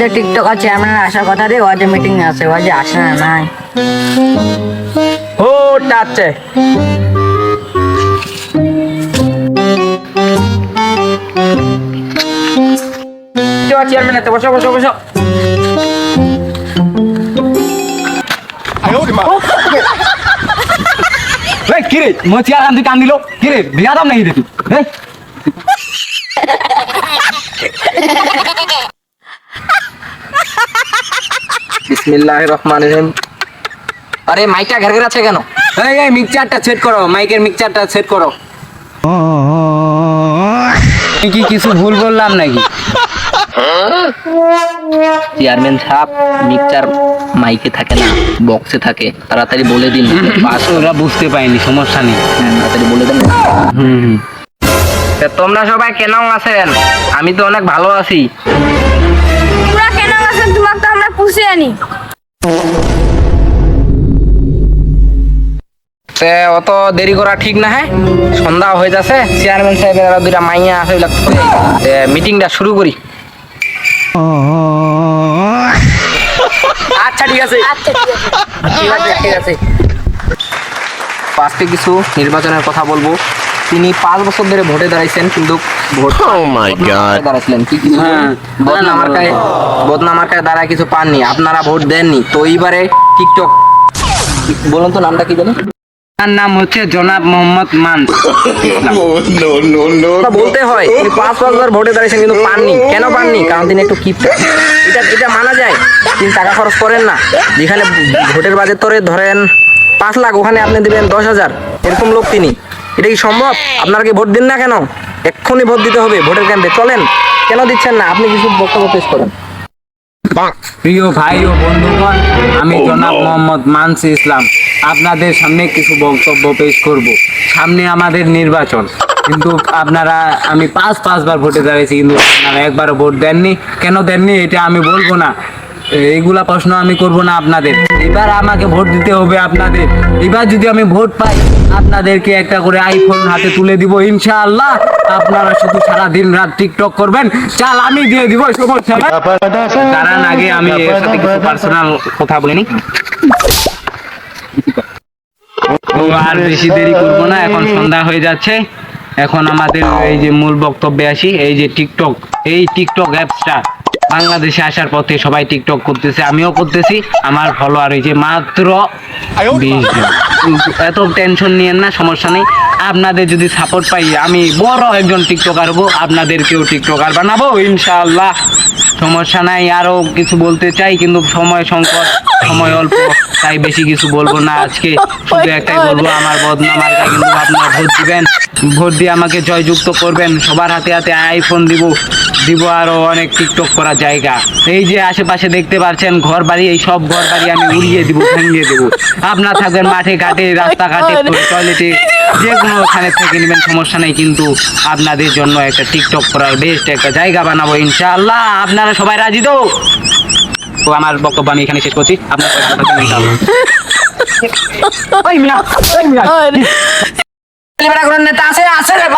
যে টিকটক আর চেয়ারম্যানের আসার কথা রে ওয়াজে মিটিং আছে ওয়াজে আসে না, নাই। ও টাচ্ছে চেয়ারম্যান কিরে চেয়ার কান দিল। কিরে বিয়া দাম নাকি দেখি? এই বিসমিল্লাহির রহমানির রহিম আরে মাইকটা ঘের ঘের আছে কেন? এই এই মিক্সচারটা সেট করো মাইকের মিক্সচারটা সেট করো। কি কিছু ভুল বললাম নাকি? চেয়ারম্যান সাহেব মিক্সচার মাইকে থাকে না বক্সে থাকে তাড়াতাড়ি বলে দিন। পাশ ওরা বুঝতে পাইনি সমস্যা নেই। হ্যাঁ, তাড়াতাড়ি বলে দেন। হুম হুম। তোমরা সবাই কেন আছেন? আমি তো অনেক ভালো আছি। তোমরা কেন আছেন? তোমাকে তো আমরা পুষে আনি তে অত দেরি করা ঠিক না হ্যাঁ? সন্ধ্যা হয়ে যাচ্ছে চেয়ারম্যান সাহেবের আরও দুইটা মাইয়া আছে ওইগুলা মিটিংটা শুরু করি। আচ্ছা ঠিক আছে। আচ্ছা ঠিক আছে। ঠিক আছে। ঠিক আছে আজকে কিছু নির্বাচনের কথা বলব। তিনি পাঁচ বছর ধরে ভোটে দাঁড়াইছেন কিন্তু ভোট দাঁড়াইছিলেন। কি কিছু হ্যাঁ, দাঁড়ায় কিছু পাননি আপনারা ভোট দেননি। তো এইবারে টিকটক বলুন তো নামটা কি জানেন তার নাম হচ্ছে জনাব মোহাম্মদ মান। বলতে হয় তিনি পাঁচ পাঁচবার ভোটে দাঁড়িয়েছেন কিন্তু পাননি। কেন পাননি? কারণ তিনি একটু কিপ এটা এটা মানা যায় তিনি টাকা খরচ করেন না। যেখানে ভোটের বাজেট ধরে ধরেন পাঁচ লাখ ওখানে আপনি দিবেন দশ হাজার। এরকম লোক তিনি। এটা কি সম্ভব? আপনারা কি ভোট দিন না কেন? এক্ষুনি ভোট দিতে হবে, ভোটের ক্যাম্পে। চলেন, কেন দিচ্ছেন না? আপনি কিছু বক্তব্য পেশ করেন। প্রিয় ভাই ও বন্ধুগণ, আমি জনাব মোহাম্মদ মানসি ইসলাম। আপনাদের সামনে কিছু বক্তব্য পেশ করব। সামনে আমাদের নির্বাচন। কিন্তু আপনারা, আমি পাঁচ, পাঁচবার ভোটে দাঁড়িয়েছি, কিন্তু আপনারা একবারও ভোট দেননি। কেন দেননি? এটা আমি বলব না। এইগুলা প্রশ্ন আমি করব না আপনাদের। এবার আমাকে ভোট দিতে হবে আপনাদের। এবার যদি আমি ভোট পাই, আপনাদেরকে একটা করে আইফোন হাতে তুলে দিব, ইনশাআল্লাহ। আপনারা শুধু সারা দিন রাত টিকটক করবেন। চাল আমি দিয়ে দিব সমস্যা। দাঁড়ান আগে আমি এর সাথে কিছু পার্সোনাল কথা বলিনি আর বেশি দেরি করব না, এখন সন্ধ্যা হয়ে যাচ্ছে। এখন আমাদের এই যে মূল বক্তব্যে আসি, এই যে টিকটক এই টিকটক অ্যাপসটা বাংলাদেশে আসার পথে সবাই টিকটক করতেছে, আমিও করতেছি। আমার ফলোয়ার হয়েছে মাত্র বিশ এত টেনশন নিয়েন না, সমস্যা নেই। আপনাদের যদি সাপোর্ট পাই, আমি বড় একজন টিকটকার হব, আপনাদেরকেও টিকটকার বানাবো ইনশাল্লাহ সমস্যা নাই আরও কিছু বলতে চাই, কিন্তু সময় সংকট, সময় অল্প। তাই বেশি কিছু বলব না। আজকে শুধু একটাই বলব, আমার বদনাম আর কিন্তু আপনারা ভোট দিবেন। ভোট দিয়ে আমাকে জয়যুক্ত করবেন। সবার হাতে হাতে আইফোন দিব দিব আরও অনেক টিকটক করার জায়গা। এই যে আশেপাশে দেখতে পাচ্ছেন, ঘর বাড়ি, এই সব ঘর বাড়ি আমি উড়িয়ে দিব, ভেঙে দেবো। আপনার থাকবেন মাঠে ঘাটে, রাস্তাঘাটে, টয়লেটে, যে কোনো ওখানে থেকে নেবেন, সমস্যা নেই। কিন্তু আপনাদের জন্য একটা টিকটক করার বেস্ট একটা জায়গা বানাবো ইনশাআল্লাহ। আপনারা সবাই রাজি তো? তো আমার বক্তব্য আমি এখানে শেষ করছি আপনার। ওই মিয়া, ওই মিয়া। নেতা আছে আছে রে